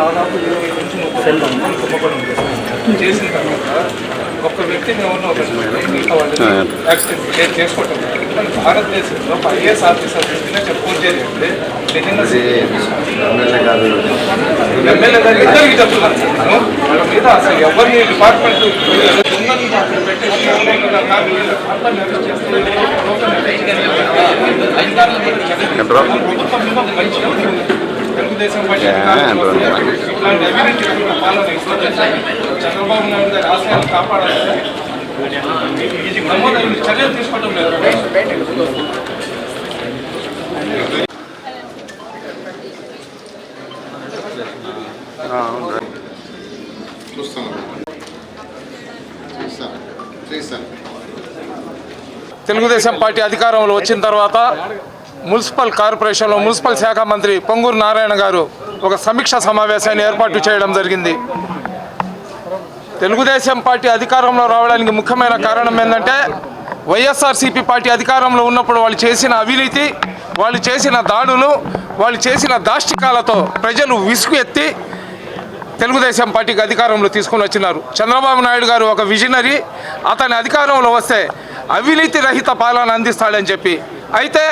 దాదాపు ఇరవై నుంచి ముప్పై మంది చేసిన తర్వాత ఒక వ్యక్తిని ఎవరినో ఒకరిని మిగతా యాక్సిడెంట్ కేసు చేసుకోవటం కానీ భారతదేశంలో ఒక ఐఏఎస్ ఆఫీసర్ వ్యక్తినే చెప్పు చేయండి నిజంగా ఎమ్మెల్యే గారు ఇద్దరికి చెప్తున్నాను నేను వాళ్ళ మీద అసలు ఎవరిని డిపార్ట్మెంట్ అక్కడ లోపల అధికారుల ప్రభుత్వం మీద ఒక మంచి. తెలుగుదేశం పార్టీ అధికారంలో వస్తే ఇట్లాంటి అవినీతి రహిత పాలన ఇస్తుంది. చంద్రబాబు నాయుడు గారి ఆశయాలు కాపాడాలని నమోదైన చర్యలు తీసుకోవడం లేదు. చూస్తాను చూస్తాను. చేస్తాను. తెలుగుదేశం పార్టీ అధికారంలో వచ్చిన తర్వాత మున్సిపల్ కార్పొరేషన్లో మున్సిపల్ శాఖ మంత్రి పొంగూరు నారాయణ గారు ఒక సమీక్ష సమావేశాన్ని ఏర్పాటు చేయడం జరిగింది. తెలుగుదేశం పార్టీ అధికారంలో రావడానికి ముఖ్యమైన కారణం ఏంటంటే వైఎస్ఆర్సీపీ పార్టీ అధికారంలో ఉన్నప్పుడు వాళ్ళు చేసిన అవినీతి వాళ్ళు చేసిన దాడులు వాళ్ళు చేసిన దాష్టికాలతో ప్రజలు విసుగు ఎత్తి తెలుగుదేశం పార్టీకి అధికారంలో తీసుకొని వచ్చినారు. చంద్రబాబు నాయుడు గారు ఒక విజనరీ అతని అధికారంలో వస్తే అవినీతి రహిత పాలన అందిస్తాడని చెప్పి. అయితే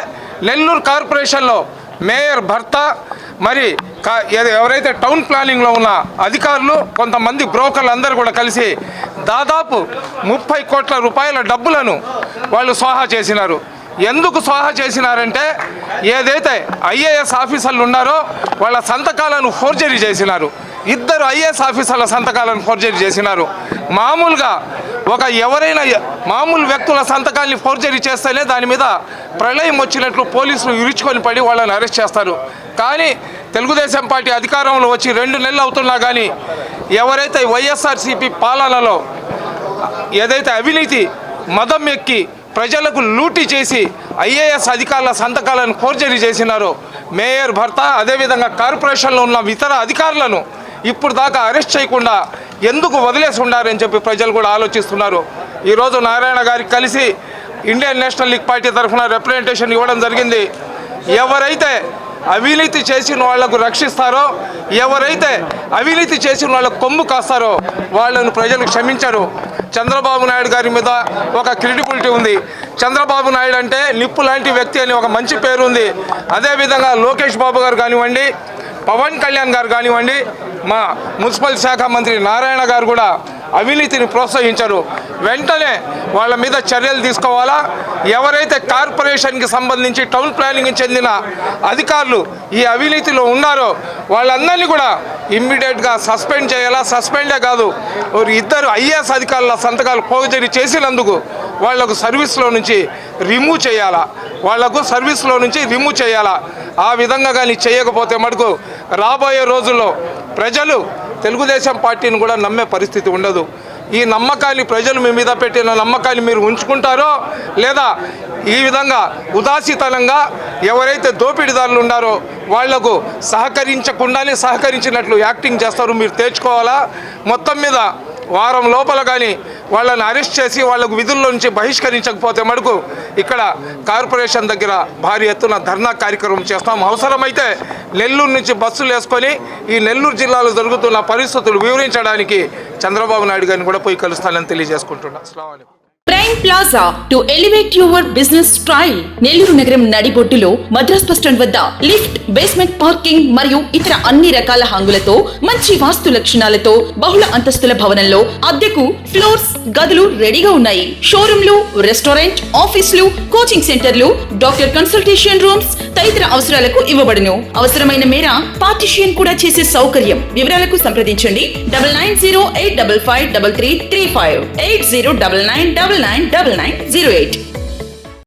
నెల్లూరు కార్పొరేషన్లో మేయర్ భర్త మరి ఎవరైతే టౌన్ ప్లానింగ్లో ఉన్న అధికారులు కొంతమంది బ్రోకర్లు అందరూ కూడా కలిసి దాదాపు ముప్పై కోట్ల రూపాయల డబ్బులను వాళ్ళు స్వాహా చేసినారు. ఎందుకు స్వాహా చేసినారంటే ఏదైతే ఐఏఎస్ ఆఫీసర్లు ఉన్నారో వాళ్ళ సంతకాలను ఫోర్జరీ చేసినారు. ఇద్దరు ఐఏఎస్ ఆఫీసర్ల సంతకాలను ఫోర్జరీ చేసినారు. మామూలుగా ఒక ఎవరైనా మామూలు వ్యక్తుల సంతకాల్ని ఫోర్జరీ చేస్తేనే దాని మీద ప్రళయం వచ్చినట్లు పోలీసులు ఇరుచుకొని పడి వాళ్ళని అరెస్ట్ చేస్తారు. కానీ తెలుగుదేశం పార్టీ అధికారంలో వచ్చి రెండు నెలలు అవుతున్నా కానీ ఎవరైతే వైఎస్ఆర్సీపీ పాలనలో ఏదైతే అవినీతి మదం ఎక్కి ప్రజలకు లూటీ చేసి ఐఏఎస్ అధికారుల సంతకాలను ఫోర్జరీ చేసినారో మేయర్ భర్త అదేవిధంగా కార్పొరేషన్లో ఉన్న ఇతర అధికారులను ఇప్పుడు దాకా అరెస్ట్ చేయకుండా ఎందుకు వదిలేసి ఉండారని చెప్పి ప్రజలు కూడా ఆలోచిస్తున్నారు. ఈరోజు నారాయణ గారికి కలిసి ఇండియన్ నేషనల్ లీగ్ పార్టీ తరఫున రిప్రజెంటేషన్ ఇవ్వడం జరిగింది. ఎవరైతే అవినీతి చేసిన వాళ్ళకు రక్షిస్తారో ఎవరైతే అవినీతి చేసిన వాళ్ళకు కొమ్ము కాస్తారో వాళ్ళను ప్రజలు క్షమించరు. చంద్రబాబు నాయుడు గారి మీద ఒక క్రెడిబిలిటీ ఉంది. చంద్రబాబు నాయుడు అంటే నిప్పు లాంటి వ్యక్తి అని ఒక మంచి పేరు ఉంది అదేవిధంగా లోకేష్ బాబు గారు కానివ్వండి పవన్ కళ్యాణ్ గారు కానివ్వండి మా మున్సిపల్ శాఖ మంత్రి నారాయణ గారు కూడా అవినీతిని ప్రోత్సహించరు. వెంటనే వాళ్ళ మీద చర్యలు తీసుకోవాలా? ఎవరైతే కార్పొరేషన్కి సంబంధించి టౌన్ ప్లానింగ్కి చెందిన అధికారులు ఈ అవినీతిలో ఉన్నారో వాళ్ళందరినీ కూడా ఇమ్మీడియట్గా సస్పెండ్ చేయాలా? సస్పెండే కాదు ఒక ఇద్దరు ఐఏఎస్ అధికారుల సంతకాలు పోగజరి చేసినందుకు వాళ్ళకు సర్వీస్లో నుంచి రిమూవ్ చేయాలా? వాళ్ళకు సర్వీస్లో నుంచి రిమూవ్ చేయాలా? ఆ విధంగా కానీ చేయకపోతే మటుకు రాబోయే రోజుల్లో ప్రజలు తెలుగుదేశం పార్టీని కూడా నమ్మే పరిస్థితి ఉండదు. ఈ నమ్మకాన్ని ప్రజలు మీ మీద పెట్టిన నమ్మకాన్ని మీరు ఉంచుకుంటారో లేదా ఈ విధంగా ఉదాసీతనంగా ఎవరైతే దోపిడీదారులు ఉన్నారో వాళ్ళకు సహకరించకుండానే సహకరించినట్లు యాక్టింగ్ చేస్తారు మీరు తెచ్చుకోవాలా మొత్తం మీద వారం లోపల కానీ వాళ్ళని అరెస్ట్ చేసి వాళ్ళకు విధుల్లో నుంచి బహిష్కరించకపోతే మటుకు ఇక్కడ కార్పొరేషన్ దగ్గర భారీ ఎత్తున ధర్నా కార్యక్రమం చేస్తాం. అవసరమైతే నెల్లూరు నుంచి బస్సులు వేసుకొని ఈ నెల్లూరు జిల్లాలో జరుగుతున్న పరిస్థితులు వివరించడానికి చంద్రబాబు నాయుడు గారిని కూడా పోయి కలుస్తానని తెలియజేసుకుంటున్నా. అస్సలం prime plaza to elevate your business style. Nellore నగరం నడిబొడ్డులో మద్రాస్ బస్ స్టాండ్ వద్ద లిఫ్ట్ బేస్మెంట్ పార్కింగ్ మరియు ఇతర అన్ని రకాల హంగులతో మంచి వాస్తు లక్షణాలతో బహుళ అంతస్తుల భవనంలో అద్దెకు ఫ్లోర్స్ గదులు రెడీగా ఉన్నాయి. షోరూంలు రెస్టారెంట్ ఆఫీసులు కోచింగ్ సెంటర్లు డాక్టర్ కన్సల్టేషన్ రూమ్స్ తదితర అవసరాలకు ఇవ్వబడును. అవసరమైన మేర పార్టిషియన్ కూడా చేసే సౌకర్యం. వివరాలకు సంప్రదించండి. Double nine zero eight double five double three three five. Eight zero double nine double nine double nine zero eight.